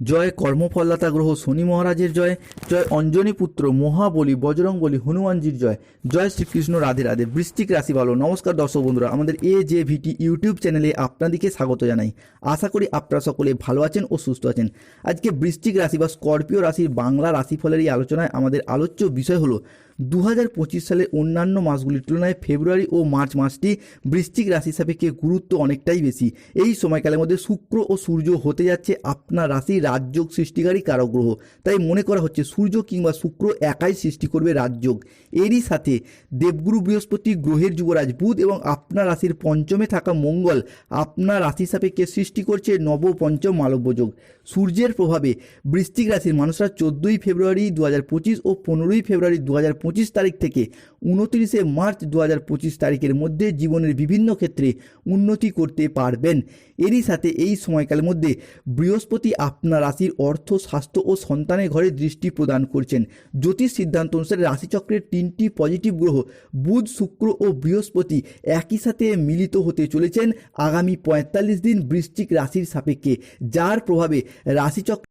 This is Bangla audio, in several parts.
জয় কর্মফলদাতা গ্রহ শনি মহারাজের জয় জয় অঞ্জনী পুত্র মহাবলী বজরংবলী হনুমানজির জয় জয় শ্রীকৃষ্ণ রাধে রাধে বৃষ্টিক রাশি ভালো। নমস্কার দর্শক বন্ধুরা, আমাদের এ জে ভিটি ইউটিউব চ্যানেলে আপনাদেরকে স্বাগত জানাই। আশা করি আপনারা সকলে ভালো আছেন ও সুস্থ আছেন। আজকে বৃষ্টিক রাশি বা স্করপিও রাশির বাংলা রাশিফলের এই আলোচনায় আমাদের আলোচ্য বিষয় হলো দু হাজার পঁচিশ সালের অন্যান্য মাসগুলির তুলনায় ফেব্রুয়ারি ও মার্চ মাসটি বৃশ্চিক রাশি সাপেক্ষে গুরুত্ব অনেকটাই বেশি। এই সময়কালের মধ্যে শুক্র ও সূর্য হতে যাচ্ছে আপনার রাশি রাজযোগ সৃষ্টিকারী কারক গ্রহ। তাই মনে করা হচ্ছে সূর্য কিংবা শুক্র একাই সৃষ্টি করবে রাজযোগ। এরই সাথে দেবগুরু বৃহস্পতি গ্রহের যুবরাজ বুধ এবং আপনার রাশির পঞ্চমে থাকা মঙ্গল আপনার রাশি সাপেক্ষে সৃষ্টি করছে নব পঞ্চম মালব্য যোগ। সূর্যের প্রভাবে বৃশ্চিক রাশির মানুষরা চোদ্দোই ফেব্রুয়ারি দু হাজার পঁচিশ ও পনেরোই ফেব্রুয়ারি দু হাজার পঁচিশ তারিখ থেকে উনত্রিশে মার্চ দু হাজার পঁচিশ তারিখের মধ্যে জীবনের বিভিন্ন ক্ষেত্রে উন্নতি করতে পারবেন। এরই সাথে এই সময়কালের মধ্যে বৃহস্পতি আপনার রাশির অর্থ, স্বাস্থ্য ও সন্তানের ঘরে দৃষ্টি প্রদান করছেন। জ্যোতিষ সিদ্ধান্ত অনুসারে রাশিচক্রের তিনটি পজিটিভ গ্রহ, বুধ, শুক্র ও বৃহস্পতি একই সাথে মিলিত হতে চলেছেন। আগামী পঁয়তাল্লিশ দিন বৃশ্চিক রাশির সাপেক্ষে, যার প্রভাবে রাশিচক্র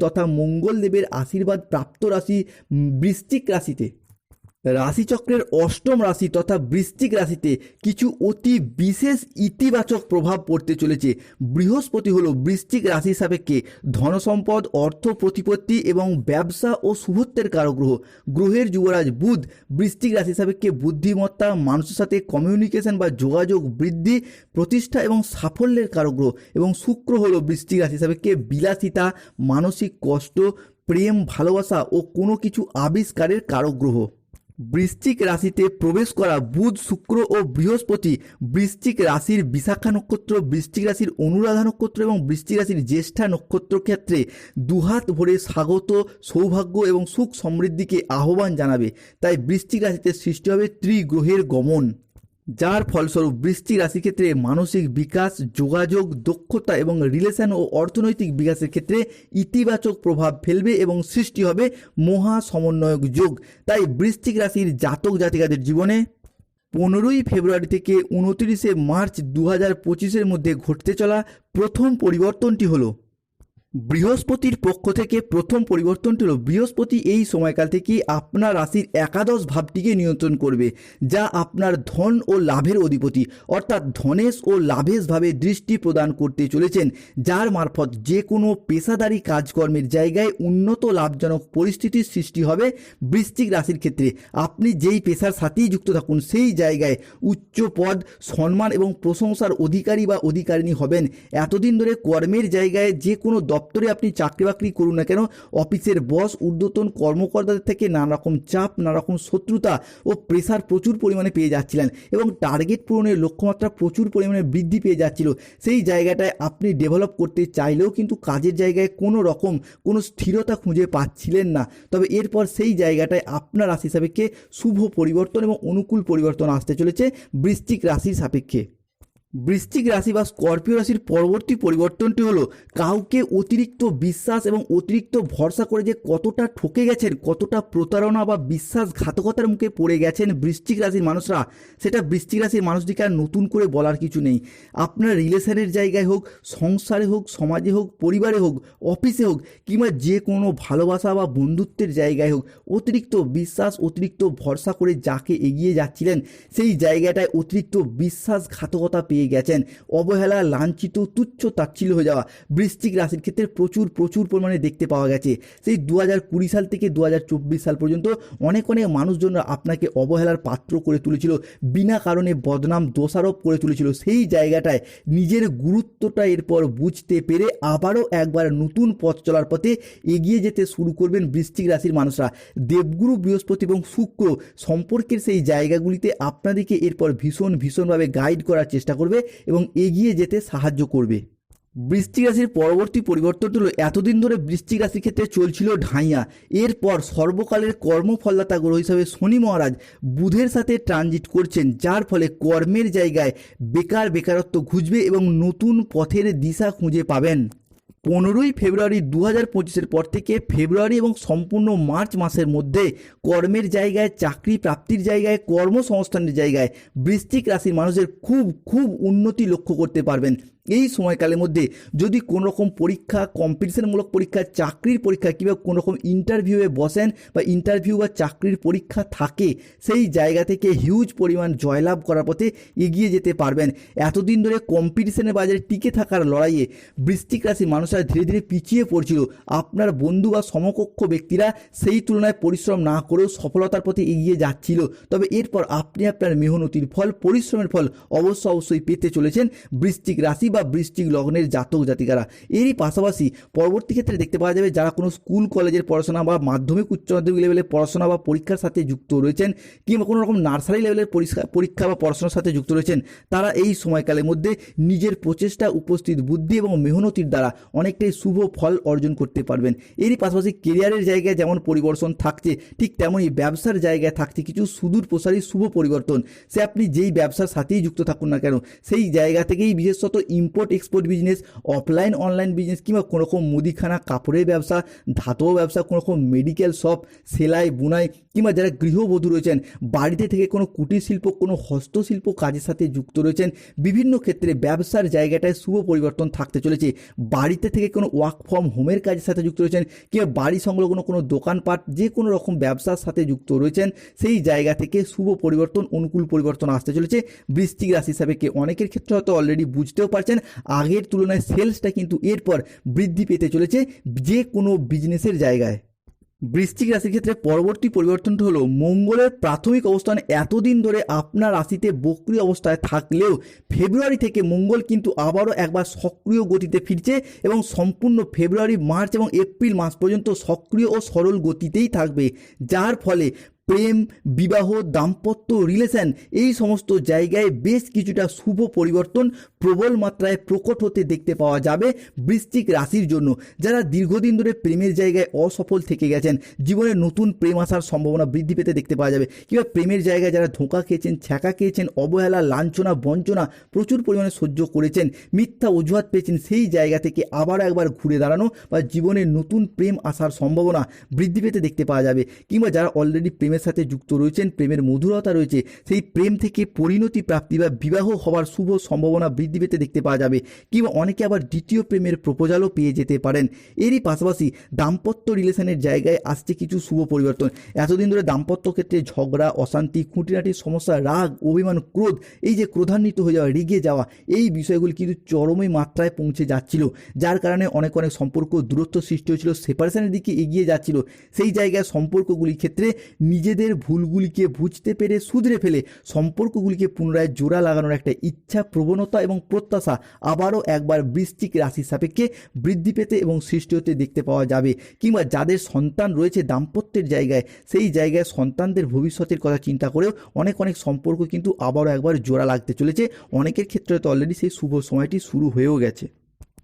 তথা মঙ্গলদেবের আশীর্বাদ প্রাপ্ত রাশি বৃশ্চিক রাশিতে। রাশিচক্রের অষ্টম রাশি তথা বৃশ্চিক রাশিতে কিছু অতি বিশেষ ইতিবাচক প্রভাব পড়তে চলেছে। বৃহস্পতি হল বৃশ্চিক রাশি সাপেক্ষে ধনসম্পদ, অর্থ প্রতিপত্তি এবং ব্যবসা ও শুভত্বের কারক গ্রহ গ্রহের যুবরাজ বুধ বৃশ্চিক রাশি সাপেক্ষে বুদ্ধিমত্তা, মানুষের সাথে কমিউনিকেশন বা যোগাযোগ বৃদ্ধি, প্রতিষ্ঠা এবং সাফল্যের কারক গ্রহ এবং শুক্র হল বৃশ্চিক রাশি সাপেক্ষে বিলাসিতা, মানসিক কষ্ট, প্রেম, ভালোবাসা ও কোনো কিছু আবিষ্কারের কারক গ্রহ বৃশ্চিক রাশিতে প্রবেশ করা বুধ, শুক্র ও বৃহস্পতি বৃশ্চিক রাশির বিশাখা নক্ষত্র, বৃশ্চিক রাশির অনুরাধা নক্ষত্র এবং বৃশ্চিক রাশির জ্যেষ্ঠা নক্ষত্র ক্ষেত্রে দুহাত ভরে স্বাগত, সৌভাগ্য এবং সুখ সমৃদ্ধিকে আহ্বান জানাবে। তাই বৃশ্চিক রাশিতে সৃষ্টি হবে ত্রিগ্রহের গমন। যার ফলস্বরূপ বৃশ্চিক রাশির ক্ষেত্রে মানসিক বিকাশ, যোগাযোগ, দক্ষতা এবং রিলেশন ও অর্থনৈতিক বিকাশের ক্ষেত্রে ইতিবাচক প্রভাব ফেলবে এবং সৃষ্টি হবে মহা সমন্বয়ক যোগ। তাই বৃষ্টিক রাশির জাতক জাতিকাদের জীবনে পনেরোই ফেব্রুয়ারি থেকে উনত্রিশে মার্চ দু হাজার পঁচিশের মধ্যে ঘটতে চলা প্রথম পরিবর্তনটি হলো বৃহস্পতির পক্ষ থেকে প্রথম পরিবর্তনটি হলো, বৃহস্পতি এই সময়কাল থেকে আপনার রাশির একাদশ ভাবটিকে নিয়ন্ত্রণ করবে, যা আপনার ধন ও লাভের অধিপতি। অর্থাৎ ধনেশ ও লাভেশভাবে দৃষ্টি প্রদান করতে চলেছেন, যার মারফত যে কোনো পেশাদারি কাজকর্মের জায়গায় উন্নত লাভজনক পরিস্থিতির সৃষ্টি হবে বৃশ্চিক রাশির ক্ষেত্রে। আপনি যেই পেশার সাথেই যুক্ত থাকুন, সেই জায়গায় উচ্চ পদ, সম্মান এবং প্রশংসার অধিকারী বা অধিকারিণী হবেন। এতদিন ধরে কর্মের জায়গায় যে কোনো দপ্তরে আপনি চাকরি বাকরি করুন না কেন, অফিসের বস, ঊর্ধ্বতন কর্মকর্তাদের থেকে নানা রকম চাপ নানা রকম শত্রুতা ও প্রেসার প্রচুর পরিমাণে পেয়ে যাচ্ছিলেন এবং টার্গেট পূরণের লক্ষ্যমাত্রা প্রচুর পরিমাণে বৃদ্ধি পেয়ে যাচ্ছিল। সেই জায়গাটায় আপনি ডেভেলপ করতে চাইলেও কিন্তু কাজের জায়গায় কোনো রকম কোনো স্থিরতা খুঁজে পাচ্ছিলেন না। তবে এরপর সেই জায়গাটায় আপনার রাশি সাপেক্ষে শুভ পরিবর্তন এবং অনুকূল পরিবর্তন আসতে চলেছে বৃশ্চিক রাশির সাপেক্ষে। বৃশ্চিক রাশি বা স্করপিও রাশির পরবর্তী পরিবর্তনটি হলো কাউকে অতিরিক্ত বিশ্বাস এবং অতিরিক্ত ভরসা করে যে কতটা ঠকে গেছেন, কতটা প্রতারণা বা বিশ্বাসঘাতকতার মুখে পড়ে গেছেন বৃশ্চিক রাশির মানুষরা, সেটা বৃশ্চিক রাশির মানুষটিকে আর নতুন করে বলার কিছু নেই। আপনার রিলেশনের জায়গায় হোক, সংসারে হোক, সমাজে হোক, পরিবারে হোক, অফিসে হোক, কিংবা যে কোনো ভালোবাসা বা বন্ধুত্বের জায়গায় হোক, অতিরিক্ত বিশ্বাস, অতিরিক্ত ভরসা করে যাকে এগিয়ে যাচ্ছিলেন, সেই জায়গাটায় অতিরিক্ত বিশ্বাসঘাতকতা পেয়ে গেছেন। অবহেলা, লাঞ্ছিত, তুচ্ছ, তাচ্ছিল্য হয়ে যাওয়া বৃশ্চিক রাশির ক্ষেত্রে প্রচুর প্রচুর পরিমাণে দেখতে পাওয়া গেছে। সেই দু কুড়ি সাল থেকে দু সাল পর্যন্ত অনেক অনেক মানুষজনরা আপনাকে অবহেলার পাত্র করে তুলেছিল, বিনা কারণে বদনাম, দোষারোপ করে তুলেছিল। সেই জায়গাটায় নিজের গুরুত্বটা এরপর বুঝতে পেরে আবারও একবার নতুন পথ চলার পথে এগিয়ে যেতে শুরু করবেন বৃশ্চিক রাশির মানুষরা। দেবগুরু, বৃহস্পতি এবং শুক্র সম্পর্কের সেই জায়গাগুলিতে আপনাদেরকে এরপর ভীষণ, ভীষণভাবে গাইড করার চেষ্টা করবে। এবং এগিয়ে যেতে সাহায্য করবে। বৃষ্টি রাশির পরবর্তী পরিবর্তনটি হলো, এতদিন ধরে বৃষ্টি রাশির ক্ষেত্রে চলছিল ঢাইয়া। এরপর সর্বকালের কর্মফলদাতা গ্রহ হিসাবে শনি মহারাজ বুধের সাথে ট্রানজিট করছেন, যার ফলে কর্মের জায়গায় বেকার বেকারত্ব ঘুচবে এবং নতুন পথের দিশা খুঁজে পাবেন। পনেরোই ফেব্রুয়ারি দু হাজার পঁচিশের পর থেকে ফেব্রুয়ারি এবং সম্পূর্ণ মার্চ মাসের মধ্যে কর্মের জায়গায়, চাকরি প্রাপ্তির জায়গায়, কর্মসংস্থানের জায়গায় বৃশ্চিক রাশির মানুষের খুব খুব উন্নতি লক্ষ্য করতে পারবেন। এই সময়কালের মধ্যে যদি কোনো রকম পরীক্ষা, কম্পিটিশনমূলক পরীক্ষা, চাকরির পরীক্ষা কিংবা কোনো রকম ইন্টারভিউয়ে বসেন বা ইন্টারভিউ বা চাকরির পরীক্ষা থাকে, সেই জায়গা থেকে হিউজ পরিমাণ জয়লাভ করার পথে এগিয়ে যেতে পারবেন। এতদিন ধরে কম্পিটিশনের বাজারে টিকে থাকার লড়াইয়ে বৃষ্টিক রাশির মানুষরা ধীরে ধীরে পিছিয়ে পড়ছিল। আপনার বন্ধু বা সমকক্ষ ব্যক্তিরা সেই তুলনায় পরিশ্রম না করেও সফলতার পথে এগিয়ে যাচ্ছিল। তবে এরপর আপনি আপনার মেহনতির ফল, পরিশ্রমের ফল অবশ্য অবশ্যই পেতে চলেছেন বৃষ্টিক রাশি বা বৃষ্টিক লগ্নের জাতক জাতিকারা। এরই পাশাপাশি পরবর্তী ক্ষেত্রে দেখতে পাওয়া যাবে যারা কোনো স্কুল, কলেজের পড়াশোনা বা মাধ্যমিক উচ্চ মাধ্যমিক লেভেলের পড়াশোনা বা পরীক্ষার সাথে যুক্ত রয়েছেন কিংবা কোনো রকম নার্সারি লেভেলের পরীক্ষা- বা পড়াশোনার সাথে যুক্ত রয়েছেন, তারা এই সময়কালের মধ্যে নিজের প্রচেষ্টা, উপস্থিত বুদ্ধি এবং মেহনতির দ্বারা অনেকটাই শুভ ফল অর্জন করতে পারবেন। এরই পাশাপাশি কেরিয়ারের জায়গায় যেমন পরিবর্তন থাকছে, ঠিক তেমনই ব্যবসার জায়গায় থাকছে কিছু সুদূর প্রসারী শুভ পরিবর্তন। সে আপনি যেই ব্যবসার সাথেই যুক্ত থাকুন না কেন, সেই জায়গা থেকেই বিশেষত import export business offline online business কিংবা কোনো রকম মুদিখানা কাপড়ের ব্যবসা, ধাতব ব্যবসা কোনো রকম মেডিকেল শপ সেলাই, বুনাই কিংবা যারা গৃহবধূ রয়েছেন, বাড়িতে থেকে কোনো কুটির শিল্প, কোনো হস্তশিল্প কাজের সাথে যুক্ত রয়েছেন, বিভিন্ন ক্ষেত্রে ব্যবসার জায়গাটায় শুভ পরিবর্তন থাকতে চলেছে। বাড়িতে থেকে কোনো ওয়ার্ক ফ্রম হোমের কাজের সাথে যুক্ত রয়েছেন কিংবা বাড়ি সংলগ্ন কোনো দোকানপাট যে কোনো রকম ব্যবসার সাথে যুক্ত রয়েছেন, সেই জায়গা থেকে শুভ পরিবর্তন, অনুকূল পরিবর্তন আসতে চলেছে। বৃষ্টিক রাশি হিসাবে কে অনেকের ক্ষেত্রে হয়তো অলরেডি বুঝতেও পারছেন, আগের তুলনায় সেলসটা কিন্তু এরপর বৃদ্ধি পেতে চলেছে যে কোনো বিজনেসের জায়গায়। বৃশ্চিক রাশির ক্ষেত্রে পরবর্তী পরিবর্তনটি হলো মঙ্গলের প্রাথমিক অবস্থান এতদিন ধরে আপনার রাশিতে বক্রি অবস্থায় থাকলেও ফেব্রুয়ারি থেকে মঙ্গল কিন্তু আবারও একবার সক্রিয় গতিতে ফিরছে এবং সম্পূর্ণ ফেব্রুয়ারি, মার্চ এবং এপ্রিল মাস পর্যন্ত সক্রিয় ও সরল গতিতেই থাকবে। যার ফলে প্রেম, বিবাহ, দাম্পত্য রিলেশন এই সমস্ত জায়গায় বেশ কিছুটা শুভ পরিবর্তন প্রবল মাত্রায় প্রকট হতে দেখতে পাওয়া যাবে বৃশ্চিক রাশির জন্য। যারা দীর্ঘদিন ধরে প্রেমের জায়গায় অসফল থেকে গেছেন, জীবনে নতুন প্রেম আসার সম্ভাবনা বৃদ্ধি পেতে দেখতে পাওয়া যাবে। কিংবা প্রেমের জায়গায় যারা ধোঁকা খেয়েছেন, ছ্যাঁকা খেয়েছেন, অবহেলা, লাঞ্ছনা, বঞ্চনা প্রচুর পরিমাণে সহ্য করেছেন, মিথ্যা অজুহাত পেয়েছেন, সেই জায়গা থেকে আবার একবার ঘুরে দাঁড়ানো বা জীবনে নতুন প্রেম আসার সম্ভাবনা বৃদ্ধি পেতে দেখতে পাওয়া যাবে। কিংবা যারা অলরেডি প্রেমের সাথে যুক্ত রয়েছেন, প্রেমের মধুরতা রয়েছে, সেই প্রেম থেকে পরিণতি প্রাপ্তি বা বিবাহ হওয়ার শুভ সম্ভাবনা বৃদ্ধি পেতে দেখতে পাওয়া যাবে। কিংবা অনেকে আবার দ্বিতীয় প্রেমের প্রপোজালও পেয়ে যেতে পারেন। এরই পাশাপাশি দাম্পত্য রিলেশনের জায়গায় আসছে কিছু শুভ পরিবর্তন। এতদিন ধরে দাম্পত্য ক্ষেত্রে ঝগড়া, অশান্তি খুঁটিনাটির সমস্যা, রাগ, অভিমান, ক্রোধ, এই যে ক্রোধান্বিত হয়ে যাওয়া, রেগে যাওয়া, এই বিষয়গুলি কিন্তু চরমই মাত্রায় পৌঁছে যাচ্ছিল। যার কারণে অনেক অনেক সম্পর্ক দূরত্ব সৃষ্টি হয়েছিল, সেপারেশনের দিকে এগিয়ে যাচ্ছিল। সেই জায়গায় সম্পর্কগুলির ক্ষেত্রে নিজেদের ভুলগুলিকে বুঝতে পেরে শুধরে ফেলে সম্পর্কগুলিকে পুনরায় জোড়া লাগানোর একটা ইচ্ছা, প্রবণতা এবং প্রত্যাশা আবারও একবার বৃশ্চিক রাশির সাপেক্ষে বৃদ্ধি পেতে এবং সৃষ্টি হতে দেখতে পাওয়া যাবে। কিংবা যাদের সন্তান রয়েছে দাম্পত্যের জায়গায়, সেই জায়গায় সন্তানদের ভবিষ্যতের কথা চিন্তা করেও অনেক অনেক সম্পর্ক কিন্তু আবারও একবার জোড়া লাগতে চলেছে। অনেকের ক্ষেত্রে তো অলরেডি সেই শুভ সময়টি শুরু হয়েও গেছে।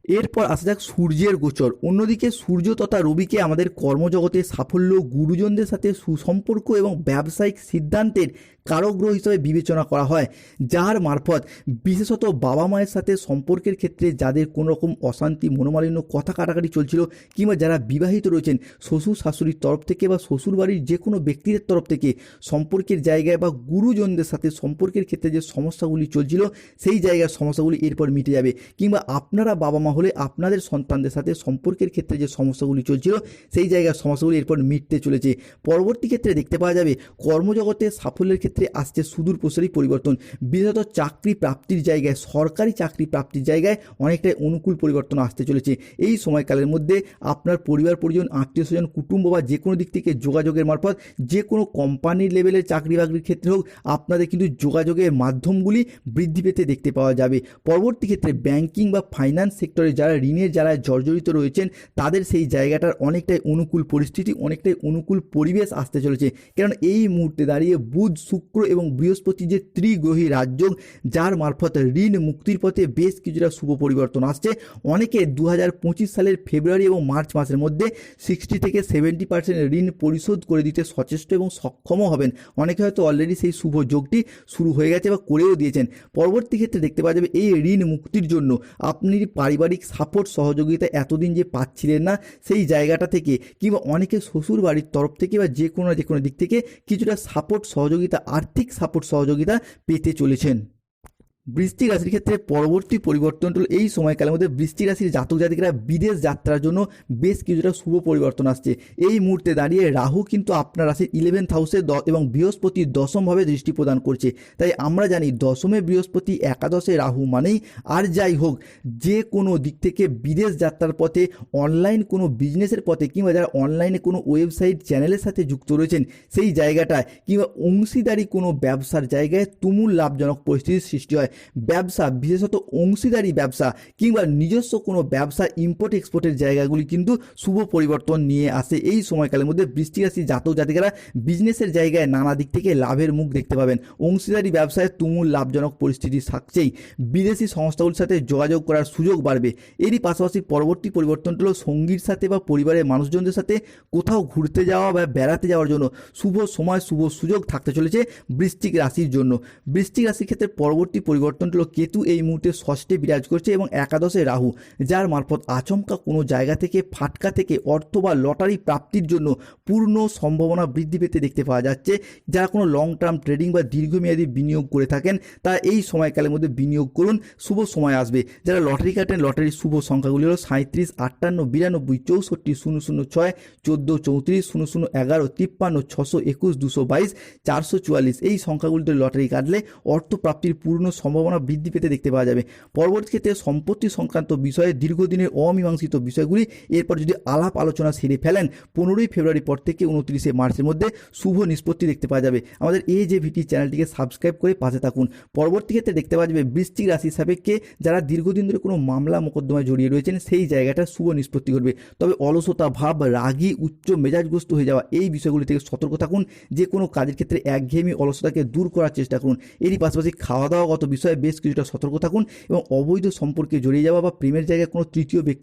এরপর আসা যাক সূর্যের গোচর। অন্যদিকে সূর্য তথা রবিকে আমাদের কর্মজগতে সাফল্য, গুরুজনদের সাথে সুসম্পর্ক এবং ব্যবসায়িক সিদ্ধান্তের কারগ্রহ হিসেবে বিবেচনা করা হয়, যার মারফত বিশেষত বাবা মায়ের সাথে সম্পর্কের ক্ষেত্রে যাদের কোনো রকম অশান্তি, মনোমালিন্য, কথা কাটাকাটি চলছিল কিংবা যারা বিবাহিত রয়েছেন, শ্বশুর শাশুড়ির তরফ থেকে বা শ্বশুর বাড়ির যে কোনো ব্যক্তির তরফ থেকে সম্পর্কের জায়গায় বা গুরুজনদের সাথে সম্পর্কের ক্ষেত্রে যে সমস্যাগুলি চলছিল, সেই জায়গার সমস্যাগুলি এরপর মিটে যাবে। কিংবা আপনারা বাবা মা হলে আপনাদের সন্তানদের সাথে সম্পর্কের ক্ষেত্রে যে সমস্যাগুলি চলছিল, সেই জায়গার সমস্যাগুলি এরপর মিটতে চলেছে। পরবর্তী ক্ষেত্রে দেখতে পাওয়া যাবে, কর্মজগতে সাফল্যের ক্ষেত্রে আসছে সুদূর প্রসারী পরিবর্তন। বিশেষত চাকরি প্রাপ্তির জায়গায়, সরকারি চাকরি প্রাপ্তির জায়গায় অনেকটাই অনুকূল পরিবর্তন আসতে চলেছে। এই সময়কালের মধ্যে আপনার পরিবার, পরিজন, আত্মীয় স্বজন, কুটুম্ব বা যে কোনো দিক থেকে যোগাযোগের মারফত যে কোনো কোম্পানির লেভেলের চাকরি বাকরির ক্ষেত্রে হোক, আপনাদের কিন্তু যোগাযোগের মাধ্যমগুলি বৃদ্ধি পেতে দেখতে পাওয়া যাবে। পরবর্তী ক্ষেত্রে ব্যাংকিং বা ফাইন্যান্স সেক্টরে যারা ঋণের যারা জর্জরিত রয়েছেন, তাদের সেই জায়গাটার অনেকটাই অনুকূল পরিস্থিতি, অনেকটাই অনুকূল পরিবেশ আসতে চলেছে। কারণ এই মুহূর্তে দাঁড়িয়ে বুধ, শুক্র এবং বৃহস্পতি যে ত্রিগ্রহী রাজযোগ, যার মারফত ঋণ মুক্তির পথে বেশ কিছুটা শুভ পরিবর্তন আসছে। অনেকে দু হাজার পঁচিশ সালের ফেব্রুয়ারি এবং মার্চ মাসের মধ্যে সিক্সটি থেকে সেভেন্টি পার্সেন্ট ঋণ পরিশোধ করে দিতে সচেষ্ট এবং সক্ষমও হবেন। অনেকে হয়তো অলরেডি সেই শুভ যোগটি শুরু হয়ে গেছে বা করেও দিয়েছেন। পরবর্তী ক্ষেত্রে দেখতে পাওয়া যাবে এই ঋণ মুক্তির জন্য আপনি পারিবারিক পারিবারিক সাপোর্ট সহযোগিতা এতদিন যে পাচ্ছিলেন না, সেই জায়গাটা থেকে কিংবা অনেকে শ্বশুর বাড়ির তরফ থেকে বা যে কোনো যে কোনো দিক থেকে কিছুটা সাপোর্ট সহযোগিতা, আর্থিক সাপোর্ট সহযোগিতা পেতে চলেছেন। বৃষ্টিক রাশির ক্ষেত্রে পরবর্তী পরিবর্তন হলো এই সময়কালের মধ্যে বৃষ্টিক রাশির জাতক জাতিকরা বিদেশ যাত্রার জন্য বেশ কিছুটা শুভ পরিবর্তন আসছে। এই মুহূর্তে দাঁড়িয়ে রাহু কিন্তু আপনার রাশির ইলেভেন্থ হাউসে এবং বৃহস্পতি দশমভাবে দৃষ্টি প্রদান করছে। তাই আমরা জানি দশমে বৃহস্পতি একাদশে রাহু মানেই আর যাই হোক, যে কোনো দিক থেকে বিদেশ যাত্রার পথে অনলাইন কোনো বিজনেসের পথে কিংবা যারা অনলাইনে কোনো ওয়েবসাইট চ্যানেলের সাথে যুক্ত রয়েছেন, সেই জায়গাটায় কিংবা অংশীদারি কোনো ব্যবসার জায়গায় তুমুল লাভজনক পরিস্থিতির সৃষ্টি হয়। ব্যবসা, বিশেষত অংশীদারি ব্যবসা কিংবা নিজস্ব কোনো ব্যবসা ইম্পোর্ট এক্সপোর্টের জায়গাগুলি কিন্তু শুভ পরিবর্তন নিয়ে আসে। এই সময়কালের মধ্যে বৃষ্টি রাশি জাতক জাতিকারা বিজনেসের জায়গায় নানা দিক থেকে লাভের মুখ দেখতে পাবেন। অংশীদারি ব্যবসায় তুমুল লাভজনক পরিস্থিতি থাকছেই। বিদেশি সংস্থাগুলির সাথে যোগাযোগ করার সুযোগ বাড়বে। এরই পাশাপাশি পরবর্তী পরিবর্তনটা হলো সঙ্গীর সাথে বা পরিবারের মানুষজনদের সাথে কোথাও ঘুরতে যাওয়া বা বেড়াতে যাওয়ার জন্য শুভ সময়, শুভ সুযোগ থাকতে চলেছে বৃষ্টিক রাশির জন্য। বৃষ্টিক রাশির ক্ষেত্রে পরবর্তী পরিবর্তনটা হলো কেতু এই মুহূর্তে ষষ্ঠে বিরাজ করছে এবং একাদশে রাহু, যার মারফত আচমকা কোনো জায়গা থেকে, ফাটকা থেকে অর্থ বা লটারি প্রাপ্তির জন্য পূর্ণ সম্ভাবনা বৃদ্ধি পেতে দেখতে পাওয়া যাচ্ছে। যারা কোনো লং টার্ম ট্রেডিং বা দীর্ঘমেয়াদী বিনিয়োগ করে থাকেন, তারা এই সময়কালের মধ্যে বিনিয়োগ করুন। শুভ সময় আসবে। যারা লটারি কাটেন, লটারির শুভ সংখ্যাগুলি হলো সাঁত্রিশ আটান্ন, বিরানব্বই, চৌষট্টি, শূন্য শূন্য, ছয়, চোদ্দ, চৌত্রিশ, শূন্য শূন্য, এগারো, তিপ্পান্ন, ছশো একুশ, দুশো বাইশ, চারশো চুয়াল্লিশ, এই সংখ্যাগুলিতে লটারি কাটলে অর্থ প্রাপ্তির পূর্ণ সম্ভাবনা বৃদ্ধি পেতে দেখতে পাওয়া যাবে। পরবর্তী ক্ষেত্রে সম্পত্তি সংক্রান্ত বিষয়ে দীর্ঘদিনের অমীমাংসিত বিষয়গুলি, এরপর যদি আলাপ আলোচনা সেরে ফেলেন, পনেরোই ফেব্রুয়ারি পর থেকে উনত্রিশে মার্চের মধ্যে শুভ নিষ্পত্তি দেখতে পাওয়া যাবে। আমাদের এই যে ভিটি চ্যানেলটিকে সাবস্ক্রাইব করে পাশে থাকুন। পরবর্তী ক্ষেত্রে দেখতে পাওয়া যাবে বৃশ্চিক রাশি সাপেক্ষে যারা দীর্ঘদিন ধরে কোনো মামলা মোকদ্দমায় জড়িয়ে রয়েছেন, সেই জায়গাটা শুভ নিষ্পত্তি করবে তবে অলসতা, ভাব, রাগী, উচ্চ মেজাজগ্রস্ত হয়ে যাওয়া এই বিষয়গুলি থেকে সতর্ক থাকুন। যে কোনো কাজের ক্ষেত্রে একঘেয়েমি অলসতাকে দূর করার চেষ্টা করুন। এরই পাশাপাশি খাওয়া দাওয়াগত বিষয়ে বেশ কিছুটা সতর্ক থাকুন এবং অবৈধ সম্পর্কে জড়িয়ে যাওয়া বা প্রেমের জায়গায় কোনো তৃতীয় ব্যক্তি